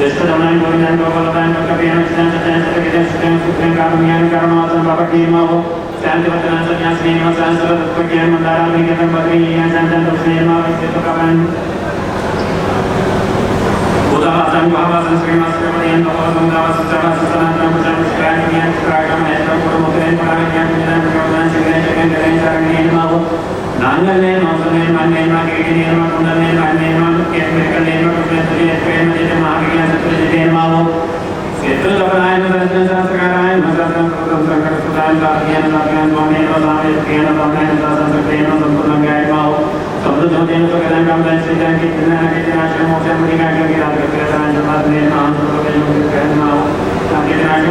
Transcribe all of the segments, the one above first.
ஜெஷ்டதமனம் கோவிந்தன் கோபாலதான் கபியான விசாந்த சாந்தர கிதன் சுகம் சுக்ரம் காமியான கர்மாசம் பபகீமாவோ சாந்தி வத்தனம் சன்யாசினேம சாந்தர தத்வக்யான் மந்தாரம் விகதம் பத்ரீயான் சாந்தம் துஷ்ணேமா விசித்த கவன் உதாசம் பாவாசம் ஸ்ரீமாஸ்ரமணியன் பவசம் தாவசம் சவாசம் சனாந்தரம் புஜம் ஸ்ராணியான் ஸ்ராகம் நேத்திரம் குடுமுத்திரன் பராவியான் விஜயம் கவனான் சிவனேஷகன் கரேன் சரணியன் மாவோ නාගලේ නෝසනේ මන්නේ මාගේ නිර්මාණුනේ මන්නේ මාගේ මෙකලේ නෝසනේ තුනේ ප්‍රේමදේ මාගේ අතුරේ තේනමාවෝ සෙත්‍රතරායන රත්න සංස්කාරාය මසත්තම් කුතම් සංකර සදාන් වාග්යන වාග්යන වනේ වාමේ කියන වාග්යන සදාන් සතේන සම්පූර්ණංගයයිමාවෝ සම්බුද්ධෝදේන කරණං ගම්බෙන් සිතං කිත්නා හිතනාචෝ මොසම්මිකාගේ රාජ්‍ය ප්‍රසන්න ජමත්නේ ආන්තරකේ මොකද කියනමාවෝ සංගේ රාජ්‍ය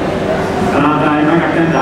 మా పంచజ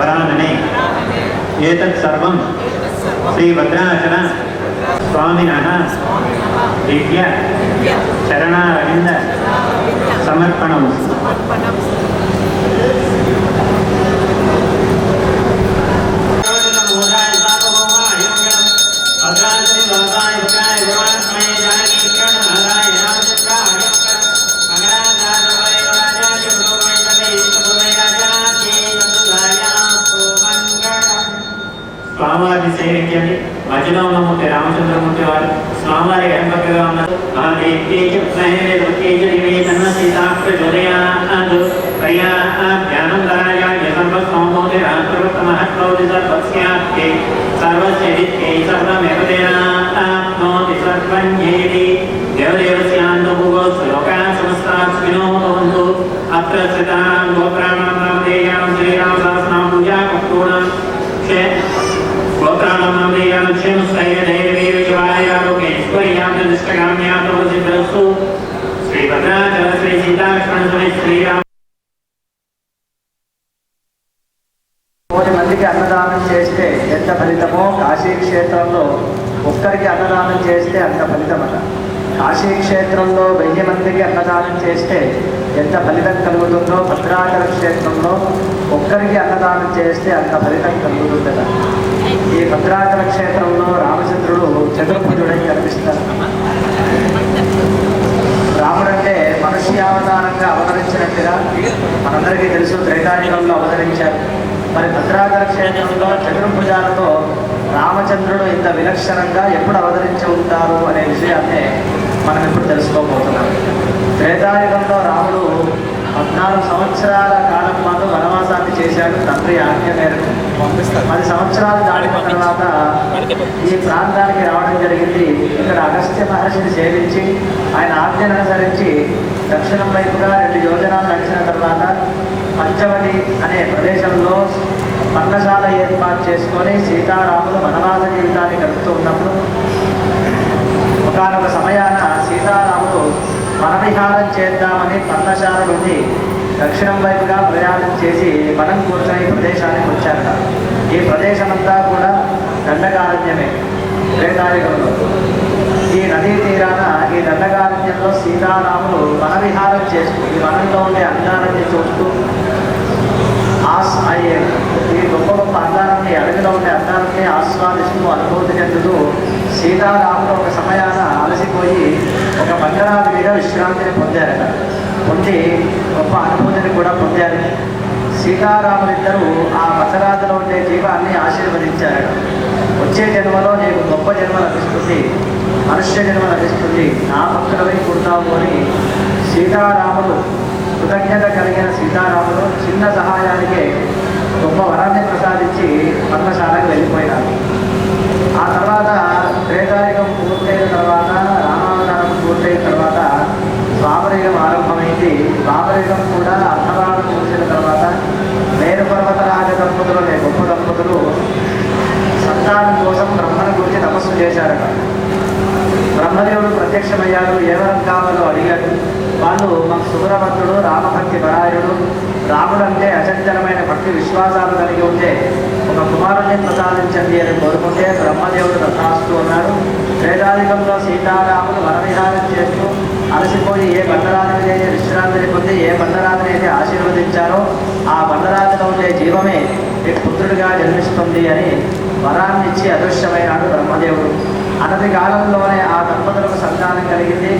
வரானனே ஏதத் சர்வம் ஸ்ரீ பத்ராசன சுவாமினான திவ்ய சரணாரவிந்த சமர்ப்பணம் Thank you. శ్రీరామాయ సూర్య మహావిష్ణువే నమః విష్ణవే మందే మహిళామహాయ పద్మ తాకరమేణ శాస్త్ర స్వామివారిని సేవించండి మధ్యలో ఉన్నమూర్తి రామచంద్రమూర్తి వారు స్వామివారి ఉన్నారు అత్ర స్థితానాం గోత్రాణాం నామధేయానం శ్రీరామ సహస్రనామ పూజా కర్తూణం శ్రీభద్రాచల శ్రీ సీతాలక్ష్మణ శ్రీరామ కోటి మందికి అన్నదానం చేస్తే ఎంత ఫలితమో కాశీ క్షేత్రంలో ఒక్కరికి అన్నదానం చేస్తే అంత ఫలితమట కాశీ క్షేత్రంలో వెయ్యి మందికి అన్నదానం చేస్తే ఎంత ఫలితం కలుగుతుందో భద్రాచల క్షేత్రంలో ఒక్కరికి అన్నదానం చేస్తే అంత ఫలితం కలుగుతుందట ఈ భద్రాచల క్షేత్రంలో రామచంద్రుడు చతుర్భుజుడై కనిపిస్తారు రాముడంటే మనుష్యావతారంగా అవతరించినట్టుగా మనందరికీ తెలుసు త్రైతాయుగంలో అవతరించారు. మరి భద్రాచల క్షేత్రంలో చతుర్భుజాలతో రామచంద్రుడు ఇంత విలక్షణంగా ఎప్పుడు అవతరించి ఉంటారు అనే విషయాన్ని మనం ఇప్పుడు తెలుసుకోబోతున్నాం. త్రేతాయుగంలో రాముడు పద్నాలుగు సంవత్సరాల కాలం పాటు వనవాసాన్ని చేశాడు తండ్రి ఆజ్ఞ మేరకు. పది సంవత్సరాలు దాటిన తర్వాత ఈ ప్రాంతానికి రావడం జరిగింది. ఇక్కడ అగస్త్య మహర్షిని సేవించి ఆయన ఆజ్ఞను అనుసరించి దక్షిణం వైపుగా రెండు యోజనాలు నడిచిన తర్వాత పంచవటి అనే ప్రదేశంలో పర్ణశాల ఏర్పాటు చేసుకొని సీతారాములు వనవాస జీవితాన్ని గడుపుతూ ఉన్నప్పుడు ఒకనొక సమయాన సీతారాములు వనవిహారం చేద్దామని పర్ణశాల నుండి దక్షిణం వైపుగా ప్రయాణం చేసి వనం కూర్చొని ఈ ప్రదేశానికి వచ్చారట. ఈ ప్రదేశమంతా కూడా దండకారణ్యమే. త్రేతాయుగంలో. ఈ నదీ తీరాన ఈ దండకారణ్యంలో సీతారాములు వనవిహారం చేస్తూ ఈ వనంలో ఉండే అందాలని చూస్తూ ఆస్ అయ్యే ఈ గొప్ప గొప్ప అందాలని అడవిలో ఉండే అందాలని ఆస్వాదిస్తూ అనుభూతి చెందుతూ సీతారాములు ఒక సమయాన అలసిపోయి ఒక బండరాది విశ్రాంతిని పొందారట పొంది గొప్ప అనుభూతిని కూడా పొందారు. సీతారాములిద్దరూ ఆ బండరాజులో ఉండే జీవాన్ని ఆశీర్వదించారట వచ్చే జన్మలో నీకు గొప్ప జన్మ లభిస్తుంది. మనుష్య జన్మ లభిస్తుంది. నా భక్తులపై పుడతావు అని సీతారాములు కృతజ్ఞత కలిగిన సీతారాములు చిన్న సహాయానికే గొప్ప వరాన్ని ప్రసాదించి పద్మశాలకు వెళ్ళిపోయినారు. ఆ తర్వాత త్రేతాయుగం పూర్తయిన తర్వాత పూర్తయిన తర్వాత ద్వాపరయుగం ఆరంభమైంది. ద్వాపరయుగం కూడా అర్ధభాగం చూసిన తర్వాత మేరు పర్వతరాజ దంపతులు అనే గొప్ప దంపతులు సంతానం కోసం బ్రహ్మను గురించి తపస్సు చేశారట. బ్రహ్మదేవుడు ప్రత్యక్షమయ్యాడు ఎవరం కావాలో అడిగాడు. వాళ్ళు మాకు సుబ్రహ్మణ్యుడు రామభక్తి పరాయణుడు రాముడు అంటే అచంచలమైన భక్తి విశ్వాసాలు కలిగి ఉంటే ఒక కుమారుణ్ణి ప్రసాదించండి అని కోరుకుంటే బ్రహ్మదేవుడు తథాస్తు అన్నాడు. వేదాధికంలో సీతారాములు వరవిహారం చేస్తూ అలసిపోయి ఏ బండరాజుని అయితే విశ్రాంతిని పొంది ఏ బండరాజునైతే అయితే ఆశీర్వదించారో ఆ బండరాజులో ఉండే జీవమే మీకు పుత్రుడిగా జన్మిస్తుంది అని వరాన్ని ఇచ్చి అదృశ్యమైనాడు బ్రహ్మదేవుడు. అనతి కాలంలోనే ఆ దంపతులకు సంతానం కలిగింది.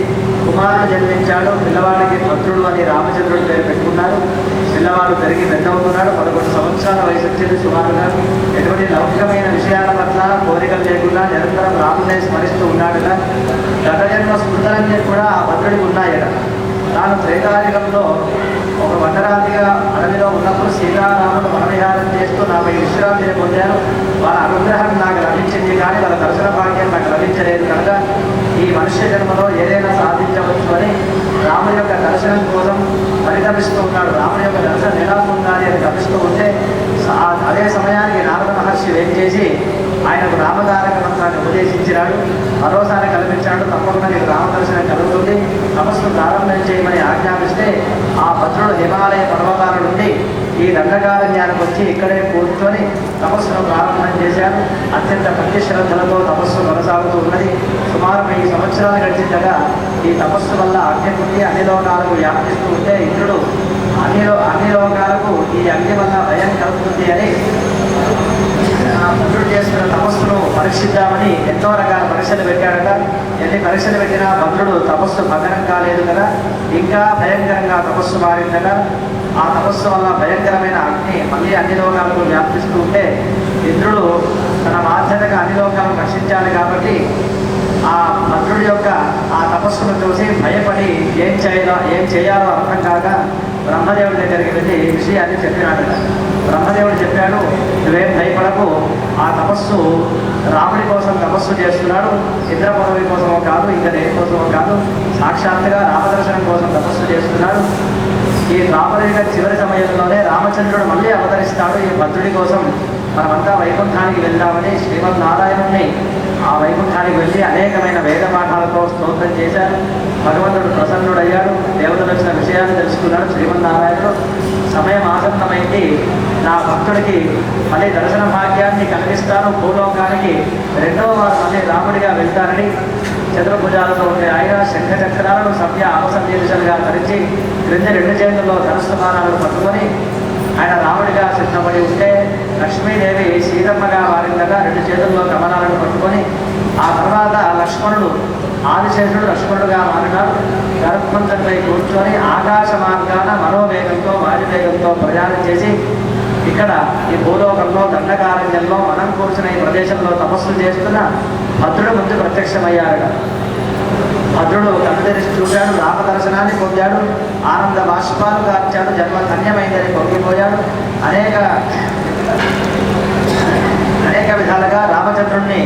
కుమారుడు జన్మించాడు. పిల్లవాడికి భద్రుడు అని రామచంద్రుడు పేరు పెట్టుకున్నారు. పిల్లవాడు పెరిగి పెద్దవుతున్నాడు పదకొండు సంవత్సరాల వయసు వచ్చింది సుమారుగా. ఎటువంటి లౌకికమైన విషయాల పట్ల కోరికలు లేకుండా నిరంతరం రామునే స్మరిస్తూ ఉన్నాడుగా గత జన్మ స్మృతులన్నీ కూడా ఆ భద్రుడికి ఉన్నాయట. తాను త్రేతాయుగంలో ఒక వనరాతిగా అడవిలో ఉన్నప్పుడు సీతారాముడు వనవిహారం చేస్తూ నాపై విశ్రాంతిని పొందాను. వాళ్ళ అనుగ్రహం నాకు లభించింది కానీ వాళ్ళ దర్శన భాగ్యం నాకు లభించలేదు కనుక ఈ మనుష్య జన్మలో ఏదైనా సాధించవచ్చు అని రాముని యొక్క దర్శనం కోసం పరితపిస్తూ ఉన్నాడు. రాముని యొక్క దర్శనం ఎలా పొందాలి అని తపిస్తూ ఉంటే అదే సమయానికి నారద మహర్షి ఏం చేసి ఆయనకు రామధారక మంత్రాన్ని ఉపదేశించినాడు. భరోసాన్ని కల్పించాడు. తప్పకుండా నీకు రామదర్శనం కలుగుతుంది. తపస్సు ప్రారంభం చేయమని ఆజ్ఞాపిస్తే ఆ భద్రుడు హిమాలయ పర్వతాల నుండి ఈ దండకారణ్యానికి వచ్చి ఇక్కడే కూర్చొని తపస్సును ప్రారంభం చేశాడు. అత్యంత భక్తి తపస్సు కొనసాగుతూ ఉన్నది. సుమారు వెయ్యి సంవత్సరాలు గడిచిండగా ఈ తపస్సు వల్ల అగ్ని అన్ని లోకాలకు వ్యాపిస్తూ ఉంటే ఇంద్రుడు అన్ని అన్ని లోకాలకు ఈ అగ్ని వల్ల భయం కలుగుతుంది అని ఆ చేసుకున్న తపస్సును పరీక్షిద్దామని ఎన్నో రకాల పరీక్షలు పెట్టాడట. ఎన్ని పరీక్షలు పెట్టినా భద్రుడు తపస్సు భగ్నం కాలేదు కదా. ఇంకా భయంకరంగా తపస్సు మారిందట. ఆ తపస్సు వల్ల భయంకరమైన అగ్ని మళ్ళీ అన్ని లోకాలకు వ్యాపిస్తూ ఉంటే ఇంద్రుడు తన బాధ్యతగా అన్ని లోకాలను రక్షించాలి కాబట్టి ఆ భద్రుడి యొక్క ఆ తపస్సును చూసి భయపడి ఏం చేయాలో ఏం చేయాలో అర్థం కాక బ్రహ్మదేవుడి దగ్గరికి వెళ్ళి ఈ విషయాన్ని చెప్పినాడట. బ్రహ్మదేవుడు చెప్పాడు నువ్వేం భయపడకు ఆ తపస్సు రాముడి కోసం తపస్సు చేస్తున్నాడు ఇంద్ర పదవి కోసమో కాదు ఇంకా దేని కోసమో కాదు సాక్షాత్తుగా రామదర్శనం కోసం తపస్సు చేస్తున్నాడు. ఈ రామరేఖ చివరి సమయంలోనే రామచంద్రుడు మళ్ళీ అవతరిస్తాడు ఈ భద్రుడి కోసం మనమంతా వైకుంఠానికి వెళ్దామని శ్రీమద్ నారాయణుణ్ణి ఆ వైకుంఠానికి వెళ్ళి అనేకమైన వేద పాఠాలతో స్తోత్రం చేశారు. భగవంతుడు ప్రసన్నుడయ్యాడు దేవతలు వచ్చిన విషయాన్ని తెలుసుకున్నాడు శ్రీమన్నారాయణుడు. సమయం ఆసన్నమైంది నా భక్తుడికి మళ్ళీ దర్శన భాగ్యాన్ని కలిగిస్తాను. భూలోకానికి రెండవ వారు మళ్ళీ రాముడిగా వెళ్తారని చతుర్భుజాలతో ఉండే ఆయన శంఖ చక్రాలను సభ్య అవసందేశాలుగా ధరించి క్రింద రెండు చేతుల్లో ధనస్థమానాలను పట్టుకొని ఆయన రాముడిగా సిద్ధపడి ఉంటే లక్ష్మీదేవి సీతమ్మగా వారిందగా రెండు చేతుల్లో కమలాలను పట్టుకొని ఆ తర్వాత లక్ష్మణుడు ఆదిశేషుడు లక్ష్మణుడుగా మారినాడు గరుత్మంతుడిపై కూర్చొని ఆకాశ మార్గాన మనోవేగంతో వాయువేగంతో ప్రయాణం చేసి ఇక్కడ ఈ భూలోకంలో దండకారణ్యంలో మనం కూర్చున్న ఈ ప్రదేశంలో తపస్సు చేస్తున్న భద్రుడు ముందు ప్రత్యక్షమయ్యాడు భద్రుడు కన్ను తెరిచి చూశాడు రామ దర్శనాన్ని పొందాడు ఆనంద బాష్పాలు కార్చాడు జన్మ ధన్యమైందని పొంగిపోయాడు. అనేక అనేక విధాలుగా రామచంద్రుణ్ణి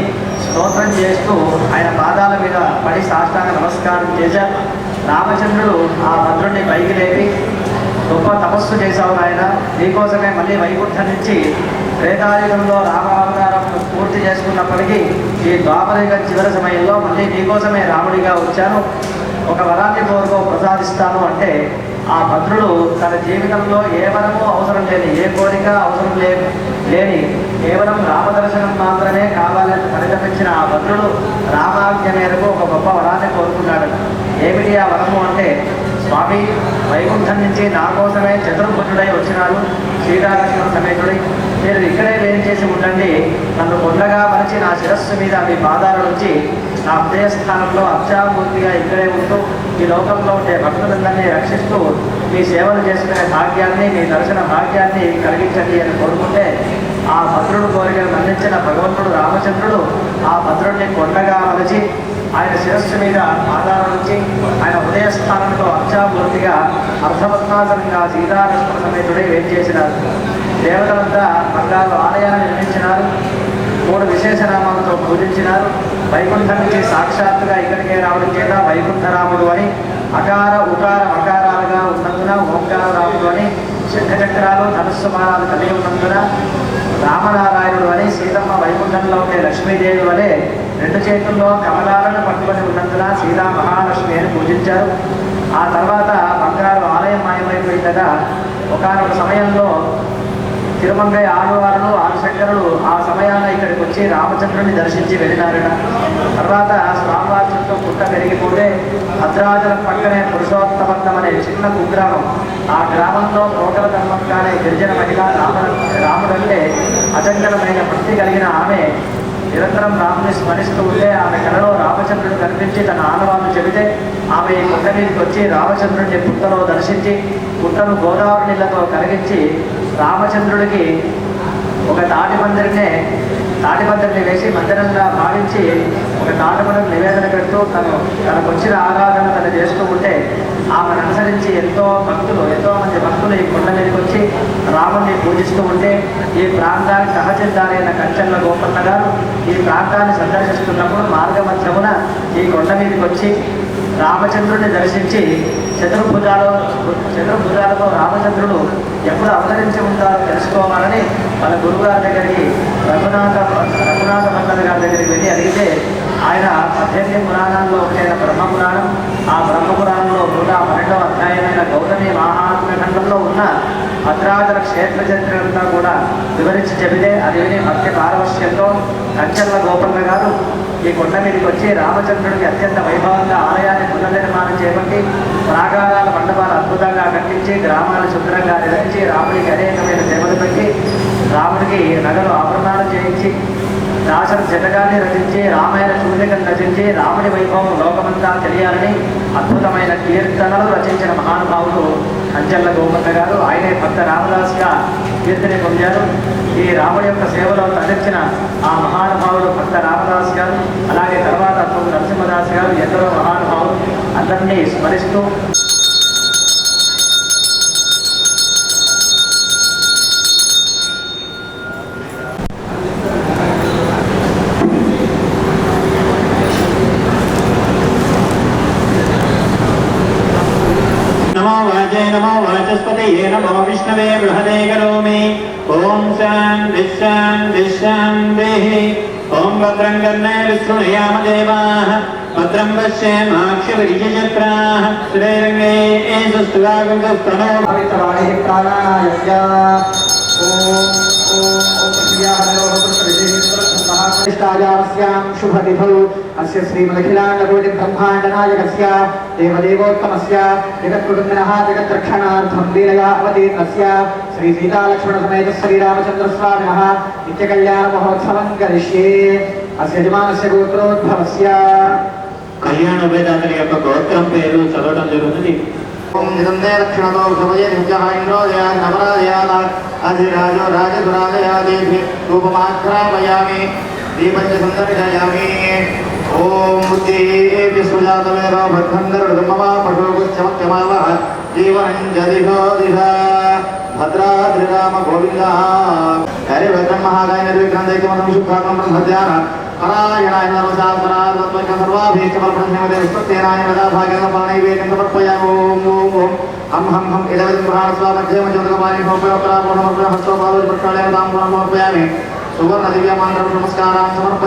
స్తోత్రం చేస్తూ ఆయన పాదాల మీద పడి సాష్టాంగ నమస్కారం చేశారు రామచంద్రుడు ఆ భద్రుడిని పైకి లేపి గొప్ప తపస్సు చేశావు ఆయన నీకోసమే మళ్ళీ వైకుంఠం నుంచి త్రేతాయుగంలో రామావతారం పూర్తి చేసుకున్నప్పటికీ ఈ ద్వాపరయుగ చివరి సమయంలో మళ్ళీ నీకోసమే రాముడిగా వచ్చాను. ఒక వరాన్ని కోరుకో ప్రసాదిస్తాను అంటే ఆ భద్రుడు తన జీవితంలో ఏ వరము అవసరం లేని ఏ కోరిక అవసరం లేని కేవలం రామదర్శనం మాత్రమే కావాలని పరితపించిన ఆ భద్రుడు రామాజ్ఞ మేరకు ఒక గొప్ప వరాన్ని కోరుకున్నాడు. ఏమిటి ఆ వరము అంటే స్వామి వైకుంఠం నుంచి నా కోసమే చతుర్భుజుడై వచ్చినారు శ్రీరామకృష్ణ సమేతుడై. మీరు ఇక్కడే వేం చేసి ఉండండి. నన్ను కొండగా మరిచి నా శిరస్సు మీద మీ పాదాల నుంచి నా హృదయ స్థానంలో ఇక్కడే ఉంటూ ఈ లోకంలో ఉండే భక్తులందరినీ రక్షిస్తూ మీ సేవలు చేసుకునే భాగ్యాన్ని మీ దర్శన భాగ్యాన్ని కలిగించండి అని కోరుకుంటే ఆ భద్రుడు కోరికను అందించిన భగవంతుడు రామచంద్రుడు ఆ భద్రుడిని కొండగా మలచి ఆయన శిరస్సు మీద ఆధారం నుంచి ఆయన ఉదయస్థానంలో అర్చామూర్తిగా అర్ధపద్మాసనంగా సీతాకృష్ణ సమేతుడై వేట్ చేసినారు. దేవతలంతా బంగారు ఆలయాన్ని నిర్మించినారు. మూడు విశేష నామాలతో పూజించినారు. వైకుంఠానికి సాక్షాత్తుగా ఇక్కడికే రావడం చేత వైకుంఠరాముడు అని అకార ఉకార అకారాలుగా ఉన్నందున ఓంకార రాముడు అని శంఖచక్రాలు ధనుస్సు బాణాలు కలిగి ఉన్నందున రామనారాయణుడు వలె సీతమ్మ వైకుంఠంలో ఉండే లక్ష్మీదేవి వలె రెండు చేతుల్లో కమలాలను పట్టుకొని ఉన్నందున సీతా మహాలక్ష్మి అని పూజించారు. ఆ తర్వాత బంగారు ఆలయం మాయమైపోయిందగా ఒకనొక సమయంలో తిరుమంగై ఆడవారులు ఆదిశంకరులు ఆ సమయాన ఇక్కడికి వచ్చి రామచంద్రుని దర్శించి వెళ్ళినారట. తర్వాత స్వామివారి చుట్టూ పుట్ట పెరిగిపోతే భద్రాచలం పక్కనే పురుషోత్తమర్థం అనే చిన్న కుగ్రామం. ఆ గ్రామంలో కోటల ధర్మం అనే గిరిజన మహిళ రామ రాముడంటే అచంచలమైన భక్తి కలిగిన ఆమె. నిరంతరం రాముని స్మరిస్తూ ఉంటే ఆమె కళలో రామచంద్రుడు కనిపించి తన ఆనవాళ్ళు చెబితే ఆమె ఈ మీదకి వచ్చి రామచంద్రుడిని పుట్టలో దర్శించి పుట్టను గోదావరి నీళ్ళతో కరిగించి రామచంద్రుడికి ఒక తాటి మందిరినే తాటి మందిరిని వేసి మందిరంగా భావించి ఒక తాటి మందిరం నివేదన పెడుతూ తను తనకు వచ్చిన ఆరాధన తను చేస్తూ ఉంటే ఆమెను అనుసరించి ఎంతో భక్తులు ఎంతో మంది భక్తులు ఈ కొండ మీదకి వచ్చి రాముడిని పూజిస్తూ ఉంటే ఈ ప్రాంతానికి సహచరిదారైన కంచెల్ల గోపన్న గారు ఈ ప్రాంతాన్ని సందర్శిస్తున్నప్పుడు మార్గ మధ్యమున ఈ కొండ మీదకి వచ్చి రామచంద్రుడిని దర్శించి చతుర్భుజాలు చతుర్భుజాలతో రామచంద్రుడు ఎప్పుడు అవతరించి ఉంటారో తెలుసుకోవాలని వాళ్ళ గురువుగారి దగ్గరికి రఘునాథ రఘునాథ మండలి గారి దగ్గరికి వెళ్ళి అడిగితే ఆయన పద్దెనిమిది పురాణాల్లో ఒకటైన బ్రహ్మ పురాణం ఆ బ్రహ్మ పురాణంలో నూట పన్నెండవ అధ్యాయమైన గౌతమి మహాత్మ్య ఖండంలో ఉన్న భద్రాచల క్షేత్ర చరిత్రంతా కూడా వివరించి చెబితే అది విని భక్తి పారవశ్యంతో కంచెల్ల గోపన్న గారు ఈ కొండ మీదకి వచ్చి రామచంద్రుడికి అత్యంత వైభవంగా ఆలయాన్ని పునర్నిర్మాణం చేపట్టి ప్రాకారాల మండపాలు అద్భుతంగా కట్టించి గ్రామాలు శుభ్రంగా నిర్వహించి రాముడికి అనేకమైన సేవలు పెట్టి రాముడికి నగలు ఆభరణాలు చేయించి దాసర జటకాన్ని రచించి రామాయణ సూర్యకను రచించి రాముడి వైభవం లోకమంతా తెలియాలని అద్భుతమైన కీర్తనలు రచించిన మహానుభావులు అంజల్ల గోపన్న గారు ఆయనే భక్త రామదాసుగా కీర్తిని పొందారు. ఈ రాముడి యొక్క సేవలో తలెచ్చిన ఆ మహానుభావుడు భక్త రామదాస్ గారు అలాగే తర్వాత నరసింహదాస్ గారు ఎందరో మహానుభావులు అందరినీ స్మరిస్తూ ब्रह्मदेव ब्रह्मदेव करोमि ॐ शं दिशं दिशं देहि ॐ भद्रं कर्णे विष्णुयाम देवाः भद्रं बद्रं श्रीरङ्गे माक्षे वरिजे जत्रा श्रेणे एजुस्तुगं अस्य श्रीमलखिलां देवदेवोत्तमस्य जगत्कुटुम्बिनः जगद्रक्षणार्थं लीलया अवतीर्णस्य श्री सीतालक्ष्मणसमेत श्रीरामचन्द्रस्वामिनः नित्यकल्याणमहोत्सवं करिष्ये अस्य यजमानस्य गोत्रोद्भवस्य కళ్యాణ ఉపేదాతరి యొక్క గోత్రం పేరు చదవడం జరుగుతుంది ఓం నిరందే లక్షణతో సమయే నిత్యః ఇంద్రోదయాన్ నవరాదయాన్ అధిరాజో రాజధురాదయాదేభి రూపమాఘ్రాపయామి దీపంచ సందర్శయామి ఓం బుద్ధి సుజాతమేవ భద్రం గరుడమమా భద్రాద్రిరామ గోవింద హరి భద్రం మహాగాయ నిర్విఘ్నం దైత్యమతం బ్రహ్మధ్యాన. పరాయణాయ నమశాస్త్రాత్మక సర్వాభీష్టఫలప్రశ్నమదే విశ్వత్తేనాయ నదా భాగేన పరణైవేదం ఓం ఓం ఓం. హం హం హం. ఇదవిదం మహాస్వామధ్యమ చంద్రకమాని భోపయోపరాపూర్ణమర్పణ హస్తోపాలు ప్రక్షాళన తాంబూలం సమర్పయామి. نمسکارے اتر پمپ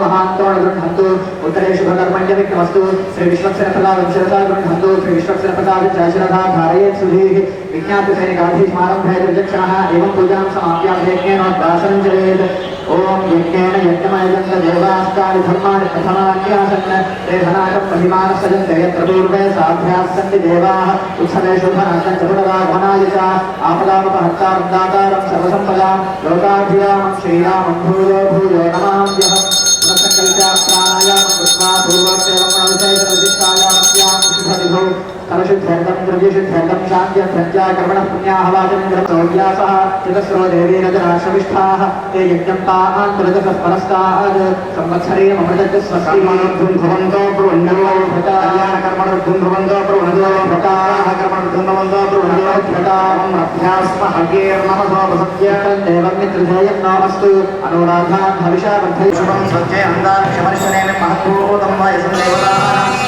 محتھنت بدرپڈ بھی فلاں گھنٹن کو دکشن پوجا ساپیاں ॐ यज्ञेन यज्ञमयजन्त देवास्तानि धर्माणि प्रथमान्यासन् ते धनाकं महिमानसजन्ते यत्र पूर्वे साध्याः सन्ति देवाः उत्सवेषु धनाकं चतुरराघवनाय च आपदामपहर्तारं दातारं सर्वसम्पदां लोकाभिरामं श्रीरामं भूयो भूयो नमाम्यहम् पुनः कृत्वा पूर्वोक्तेवं शुभदिभो कलशुद्धर्कं प्रजेशुद्धर्कं शान्त्यर्थ्या कर्मणः पुण्याहवाचनव्यासः चतस्रो देवीरजराशविष्ठाः ते यज्ञं तान् तुलजसपरस्ताद् संवत्सरेण अमृतस्वस्तिमानर्थं भवन्तो ब्रुवन्नोभृताकर्मणर्थं भवन्तो ब्रुवन्नोभृताः कर्मणर्थं भवन्तो ब्रुवन्नोभृताभ्यास्महव्येर्महसोपसत्येवमित्रधेयं नामस्तु अनुराधान् हविषा वर्धय शुभं सत्ये अन्दाक्षमनिशनेन महत्पूतम् वा यशन्देवताः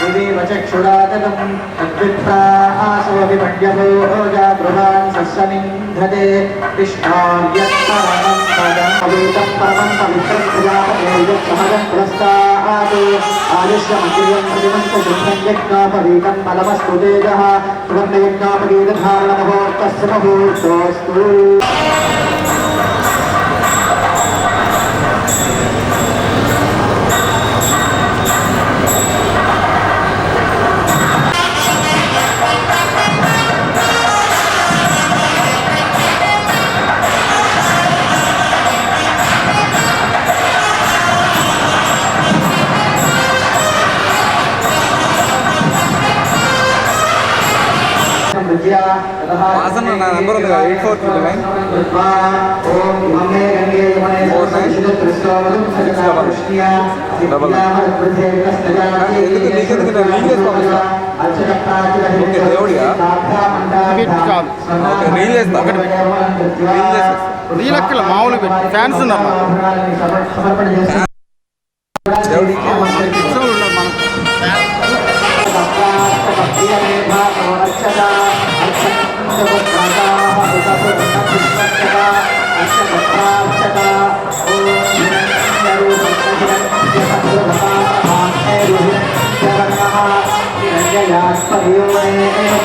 چاچوان پل میجھ یعنی నా నంబర్ ఉంది కదా, 8429. ఓం మమ్మే గంగే యమునే Four nine. Double nine. ఎందుకు నీకెందుకు నేను రీల్ చేసి పంపిస్తా? ఓకే, దేవుడిగా? ఓకే, రీల్ చేస్తా. రీల్ చేసేస్తా. రీల్ అక్కల పెట్టు. ఫ్యాన్స్ ఉన్నారు దేవుడికి ఉన్నారు మనం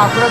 Sakura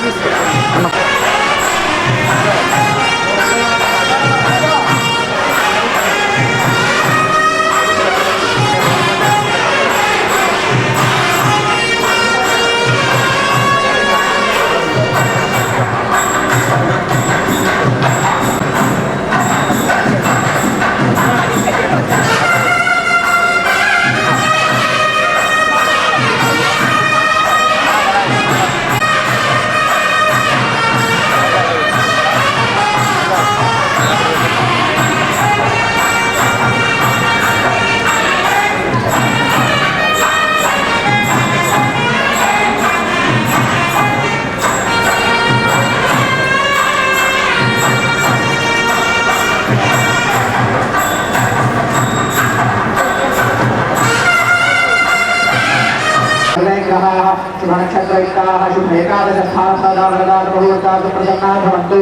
చక్రయుక్తాः శుభ ఏకాదశార్థాదావరదాతృహూర్తాసు ప్రసన్నా భవంతు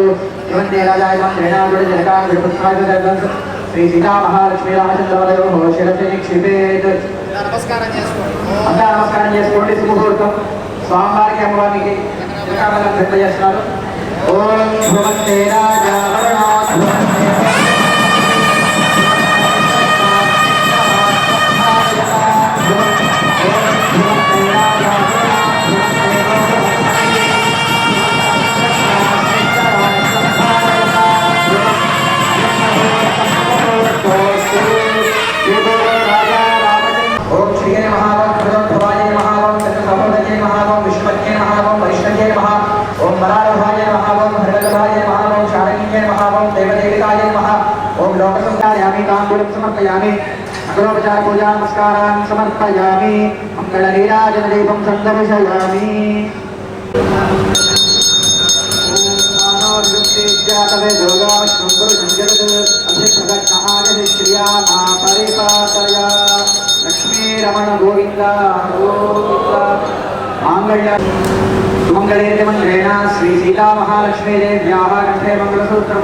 శివన్నే రాజాయమం శ్రేణాదుడి జనకాం విభుత్వాయుధర్మం శ్రీ సీతా మహాలక్ష్మీరామచంద్రవలయో భవశిరసిని క్షిపేత్ నమస్కారం చేసుకోండి. అంతా నమస్కారం చేసుకోండి. సుముహూర్తం స్వామివారికి అమ్మవారికి జనకామలం చేస్తున్నారు. ఓం భువన్నే రాజా సమర్పయామి మంగళ నీరాజన దీపం సందర్శయామి లక్ష్మీరమణ గోవింద మాంగళ్య సుమంగళేంద్ర మంత్రేణ శ్రీ సీతా మహాలక్ష్మీదేవ్యాः కంఠే మంగళసూత్రం